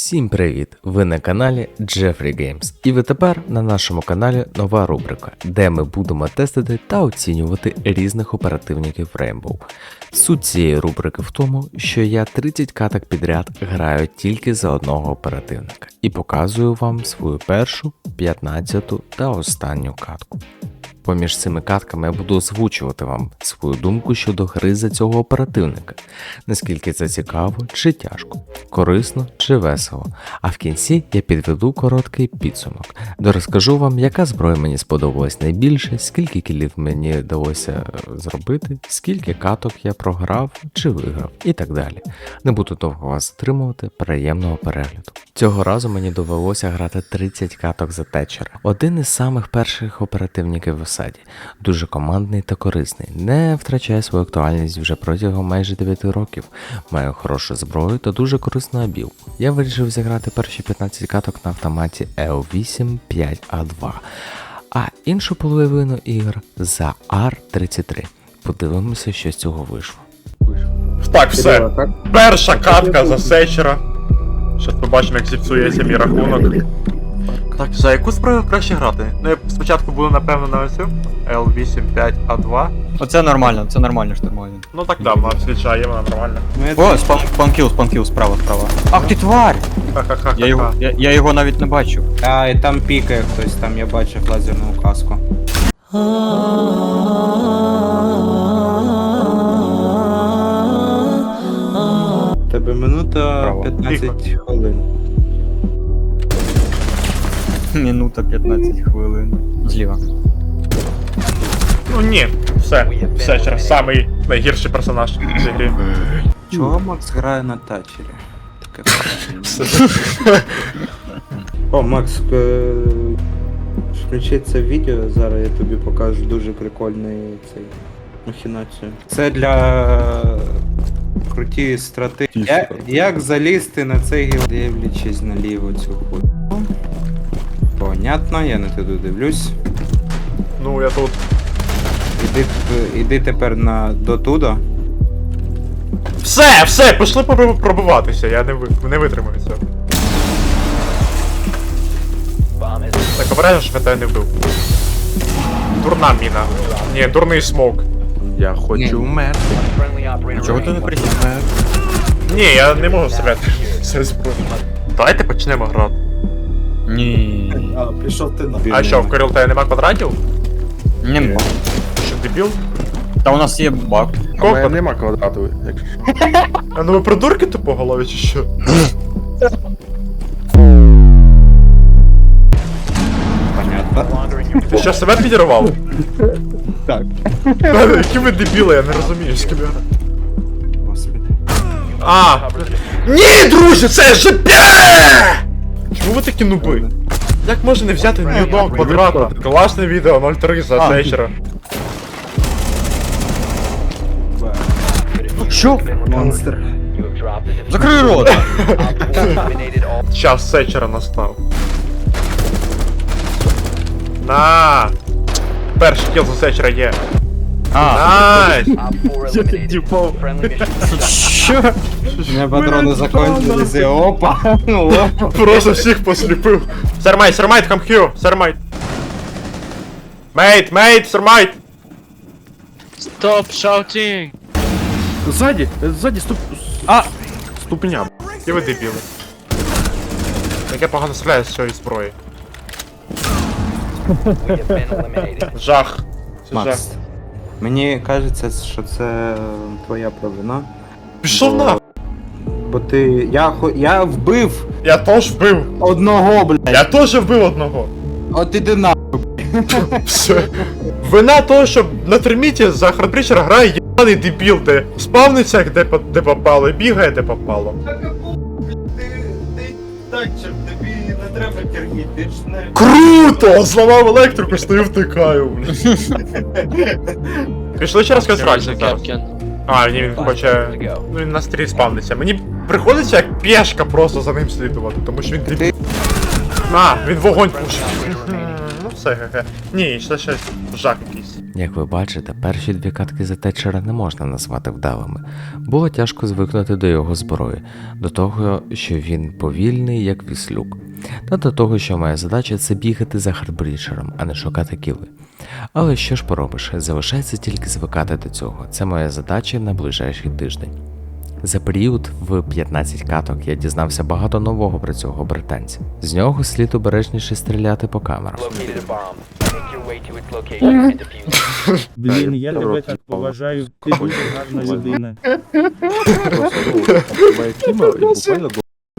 Всім привіт! Ви на каналі Jeffrey Games. І ви тепер на нашому каналі нова рубрика, де ми будемо тестити та оцінювати різних оперативників Rainbow. Суть цієї рубрики в тому, що я 30 каток підряд граю тільки за одного оперативника і показую вам свою першу, 15 та останню катку. Поміж цими катками я буду озвучувати вам свою думку щодо гри за цього оперативника, наскільки це цікаво чи тяжко, корисно чи весело. А в кінці я підведу короткий підсумок, де розкажу вам, яка зброя мені сподобалась найбільше, скільки кілів мені вдалося е, зробити, скільки каток я програв чи виграв, і так далі. Не буду довго вас затримувати, приємного перегляду. Цього разу мені довелося грати 30 каток за течера. Один із самих перших оперативників в. Дуже командний та корисний. Не втрачає свою актуальність вже протягом майже 9 років. Маю хорошу зброю та дуже корисну абіл. Я вирішив зіграти перші 15 каток на автоматі L8 5A2, а іншу половину ігр за R33. Подивимося, що з цього вийшло. Так, все. Перша катка за сечера. Щас побачимо, як зіпсується мій рахунок. Так, за яку зброю краще грати? Ну, я спочатку буду, напевно, на оцю L85A2. Оце нормально, це нормально штурмові. Ну так да, вона відвічає, вона нормальна. О, спан, спанкіл, спанкіл, справа, справа. Ах ти тварь! Ха-ха-ха. Я його, я, я його навіть не бачив. А, і там пікає хтось, там я бачив лазерну указку. Тебе минута Право. 15 хвилин. Минута 15 хвилин. Зліва. Ну ні, все. все Сечер, самий найгірший персонаж в цій грі. Чого Макс грає на тачері? Таке питання. О, Макс, е, включи це відео, зараз я тобі покажу дуже прикольний цей махінацію. Це для круті стратегії. Як залізти на цей гіл, дивлячись наліво цю хуйню. Понятно, я не туди дивлюсь. Ну, я тут. Іди, іди тепер на дотуда. Все, все, пішли пробив- пробиватися, я не, ви, не витримаю цього. Так, обережно, щоб я тебе не вбив. Дурна міна. Ні, дурний смок. Я хочу вмерти. Чого ти не присів? Ні, я не можу стріляти. Це зброя. Давайте почнемо грати. Ні. А що, в Коріл тебе нема квадратів? Ні, нема. Ти Що, дебіл? Та у нас є баг. А мене нема квадрату, якщо А ну ви придурки тупоголові чи що? Понятно. Ти що, себе підірвав? Так. Які ви дебіли, я не розумію, з ким я. Господи. А! Ні, друзі, це ж пє! Чому ви такі нуби? Як можна не взяти ні одного квадрата? Класне відео 03 за вечора. Що? Монстр. Закрий рот! Час сечера настав. На! Перший кіл за сечера є. А, Найс! що? У меня патроны закончились, опа, ну опа. Просто всіх посліпив. Сермайт, come here, сермайт. Мейт, мейт, сермайт! Stop shouting! Ззаді, ззаді ступ... А! Ви дебіли. Як я погано стріляю з цієї зброї. Жах. Це жах. Макс, мені кажеться, що це твоя провина. Пішов Бо- на! Бо ти. Я хо- я вбив Я теж вбив! одного, блядь. Я теж вбив одного! От іди на. Все. Вина того, що на терміті за хардбрічера грає єбаний дебіл, де спавниться, де, де попало, і бігає, де попало. Круто! Зламав електрику, стою втикаю, блін. Пішли через a зараз. А, він хоче. Ну він на стрій спавниться. Мені приходиться як пешка просто за ним слідувати, тому що він дебіл. А, він вогонь пушить. Ну все, хе-хе. Ні, ще щось жах якийсь. Як ви бачите, перші дві катки за течера не можна назвати вдалими. Було тяжко звикнути до його зброї, до того, що він повільний, як віслюк, та до того, що моя задача це бігати за хардбрічером, а не шукати кіли. Але що ж поробиш, залишається тільки звикати до цього. Це моя задача на ближайший тиждень. За період в 15 каток я дізнався багато нового про цього британця. З нього слід обережніше стріляти по камерах. Блін, я тебе так поважаю, ти дуже гарна людина.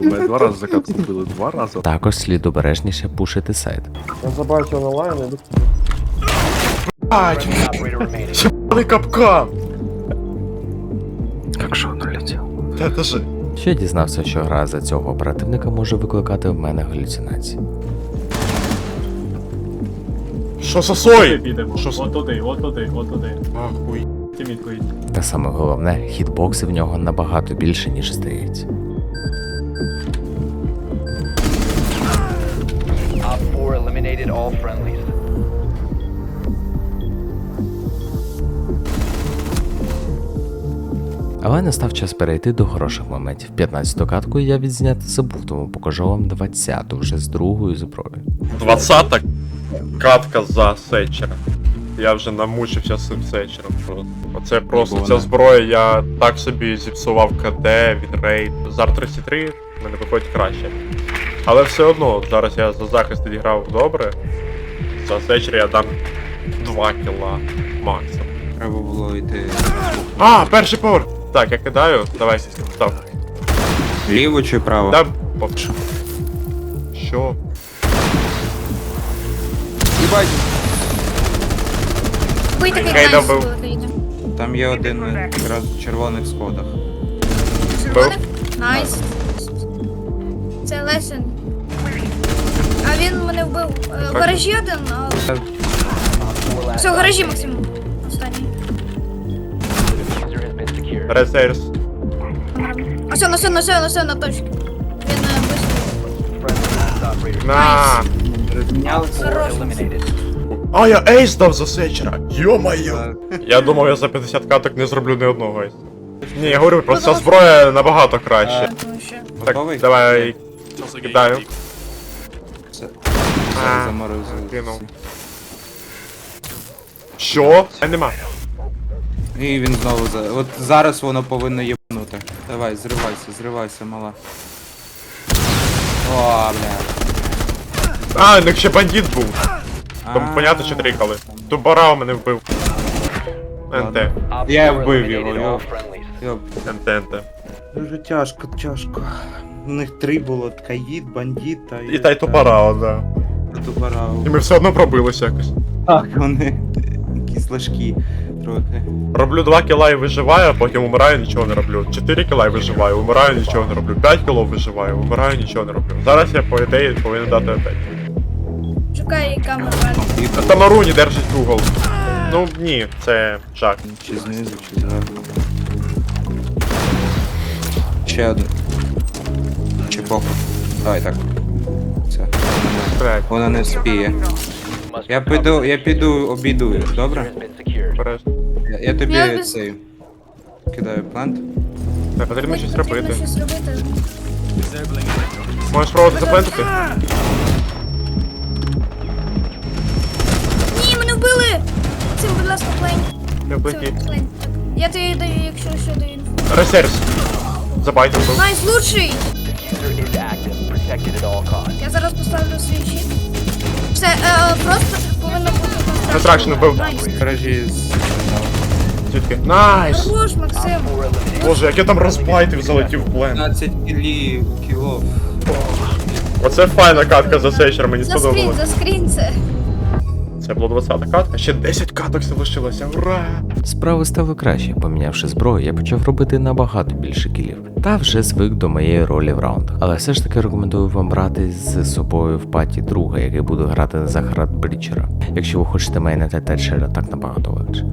І два рази закат купили, два рази. Також слід обережніше пушити сайт. Operator remaining. Ебаний капкан! Як що воно летіло? Та ж... Ще дізнався, що гра за цього оперативника може викликати в мене галюцинації. Що сосой? Підемо. Що за- От туди, от туди, от туди. Ахуй. Ти відповідь. Та саме головне, хітбокси в нього набагато більше, ніж здається. Op 4 eliminated all friendlies. Але настав час перейти до хороших моментів. 15-ту катку я відзняти забув, тому покажу вам 20-ту вже з другою зброєю. 20-та катка за Сетчера. Я вже намучився з цим Сетчером. просто. Оце просто Бо ця вона- зброя, я так собі зіпсував КД, відрейд. З Ар-33 мене виходить краще. Але все одно, зараз я за захист відіграв добре. За Сетчера я дам 2 кіла максимум. Треба було йти А, перший поверх! Так, я кидаю, давай став. ліво чи право? Да, по- Що? Їбать, Бий такий Хай найс добив. Там є один якраз в червоних сходах. Червоних? Найс. Це Лесен. А він мене вбив. Е, В гаражі один, а... Op 4 last Все, в гаражі Максим. Been. Резерс. А все, на все, на все, на все, на. Він е, operator. На! Op 4 Хорош. eliminated. А, я ейс дав за Сечера! Йо-моє! Я думав, я за 50 каток не зроблю ні одного ейса. Ні, я говорю, просто ця зброя набагато краще. Що- Так, давай кидаю. Все. А, Заморозив. кинув. Що? Е, нема. І він знову за. От зараз воно повинно єбнути. Давай, зривайся, зривайся, мала. О, бля. А, ну ще бандит був. А, понятно, що трикали. Тубара мене вбив. НТ. Я вбив його, йо. Йоп. НТ, НТ. Дуже тяжко, тяжко. У них три було ткаїд, бандит та І та й тубара, да. Тубарау. І ми все одно пробилися якось. Так, вони кислашки трохи. Роблю 2 кіла і виживаю, а потім умираю, нічого не роблю. 4 кіла і виживаю, умираю, нічого не роблю. 5 кіло виживаю, умираю, нічого не роблю. Зараз я по ідеї повинен дати опять. Шукай камеру. Валь. І Тамаруні держить угол. Ну ні, це жах. Чи знизу, чи зверху. Ще один. Чи похуй. Давай так. Все. Так, Вона не спіє. Я піду, я піду Diffuser добре? Вперед. Я, я тобі Я без- цей. Кидаю плант. Так, потрібно щось Потрібно робити. щось робити. Можеш спробувати заплентити? Ні, мене вбили! Максим, будь ласка, плень. Не плень. Так. Я тобі даю, якщо що даю інфу. Ресерс. Забайтив був. Найс, лучший! Diffuser is active. Protected at all costs. Я зараз поставлю свій щит. Все, е, просто повинно Контракшн вбив. Гаражі з. Звідки? Найс! Хорош, Максим. Op 4 eliminated. Боже, як я там розбайтив, залетів в плен. 15 кілі, кілов. Оце файна катка за сейчер, мені сподобалось. заскрін це. Це було 20 катка, ще 10 каток залишилося, ура! Справи стали краще, помінявши зброю, я почав робити набагато більше кілів. Та вже звик до моєї ролі в раундах. Але все ж таки рекомендую вам брати з собою в паті друга, який буде грати за Брічера. Якщо ви хочете мейнити Тетчера, так набагато легше.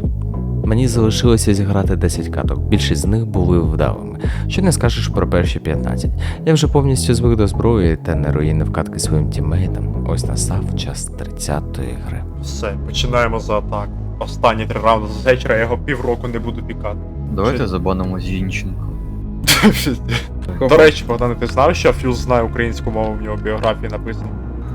Мені залишилося зіграти 10 каток, більшість з них були вдалими. Що не скажеш про перші 15. Я вже повністю звик до зброї та не руїнив катки своїм тіммейтам. Ось настав час 30-ї гри. Все, починаємо за атаку. останні три раунди за Сечера, я його півроку не буду пікати. Давайте забанимо Зінченко. До речі, Богдане, ти знав, що Фюз знає українську мову, в нього біографії написано?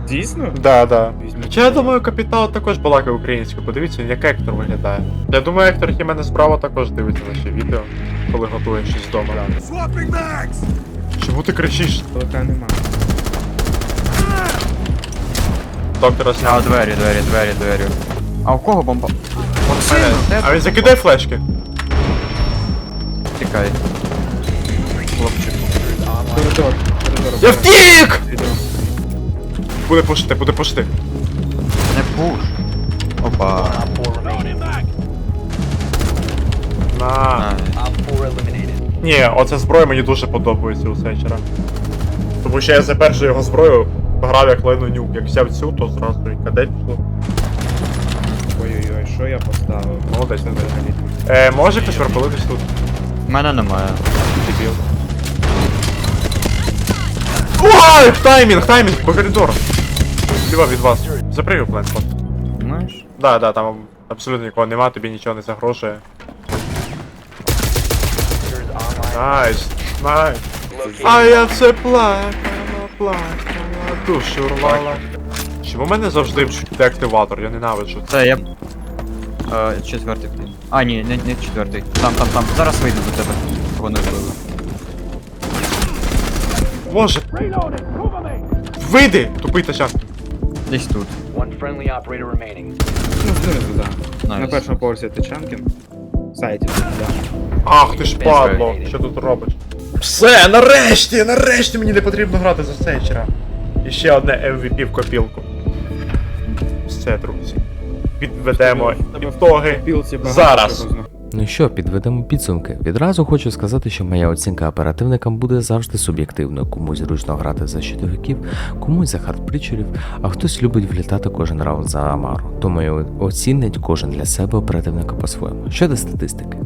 Дійсно? Да, да. Хоча я думаю, капітал також балакає українською. Подивіться, він як Ектор виглядає. Я думаю, Ектор Хімене справа також дивиться наші відео, коли готує щось вдома. Чому ти кричиш? Толка нема. Доктора А, двері, двері, двері, двері. А у кого бомба? От мене, А він закидає флешки. тікає? Хлопчик. Коридор. Коридор. Я втік! Буде пушити, буде пушити. Не пуш. Опа. Op 4. На. А, Op 4 eliminated. Ні, оця зброя мені дуже подобається у Сечера. Тому що я за першу його зброю грав як Лену Нюк. Як взяв цю, то зразу і кадель пішло. Ой-ой-ой, що я поставив? Молодець, не взагалі. Е, може хтось пропалитись тут? мене немає. Дебіл. Ой, таймінг, таймінг, по коридору. Зліва від вас. Заприю плен. Знаєш? Да, да, там абсолютно нікого нема, тобі нічого не загрожує. Найс, найс. А я це плакала, плакала, душу рвала. Чому в мене завжди деактиватор? Я ненавиджу це. Я. Е, четвертий. А, ні, не, не четвертий. Там, там, там. Зараз вийду до тебе. Вони вбили. Боже. Вийди, тупий тачан. Десь тут. One friendly operator remaining. Ну, знизу, да. На Найс. першому поверсі Тичанкін. В сайті, да. Ах ти ж падло, що тут робиш? Все, нарешті, нарешті мені не потрібно грати за Сечера. І ще одне MVP в копілку. Все, друзі. Підведемо ітоги. Пілці багато Зараз. чого. Ну що, підведемо підсумки. Відразу хочу сказати, що моя оцінка оперативникам буде завжди суб'єктивною. Комусь зручно грати за щитовиків, комусь за хардпричерів, а хтось любить влітати кожен раунд за Амару. Тому оцінить кожен для себе оперативника по-своєму. Щодо статистики.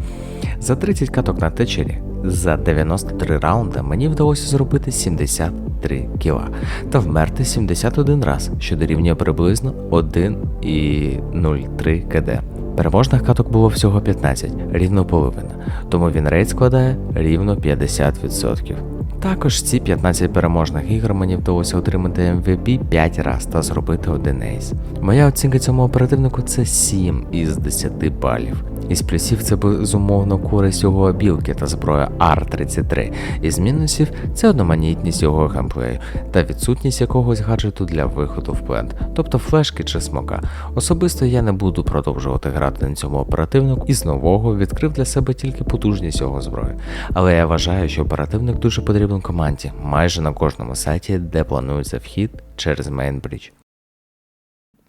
За 30 каток на течері за 93 раунди мені вдалося зробити 73 кіла та вмерти 71 раз, що дорівнює приблизно 1,03 кд. Переможних каток було всього 15, рівно половина, тому він рейд складає рівно 50%. Також ці 15 переможних ігор мені вдалося отримати MVP 5 раз та зробити один ейс. Моя оцінка цьому оперативнику це 7 із 10 балів. Із плюсів це безумовно користь його обілки та зброя R33. Із мінусів це одноманітність його геймплею та відсутність якогось гаджету для виходу в плент, тобто флешки чи смока. Особисто я не буду продовжувати грати на цьому оперативнику і з нового відкрив для себе тільки потужність його зброї. Але я вважаю, що оперативник дуже потрібен команді майже на кожному сайті, де планується вхід через Mainbridge.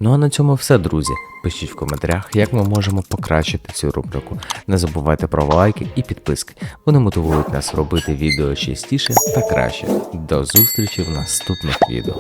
Ну а на цьому все, друзі. Пишіть в коментарях, як ми можемо покращити цю рубрику. Не забувайте про лайки і підписки. Вони мотивують нас робити відео частіше та краще. До зустрічі в наступних відео.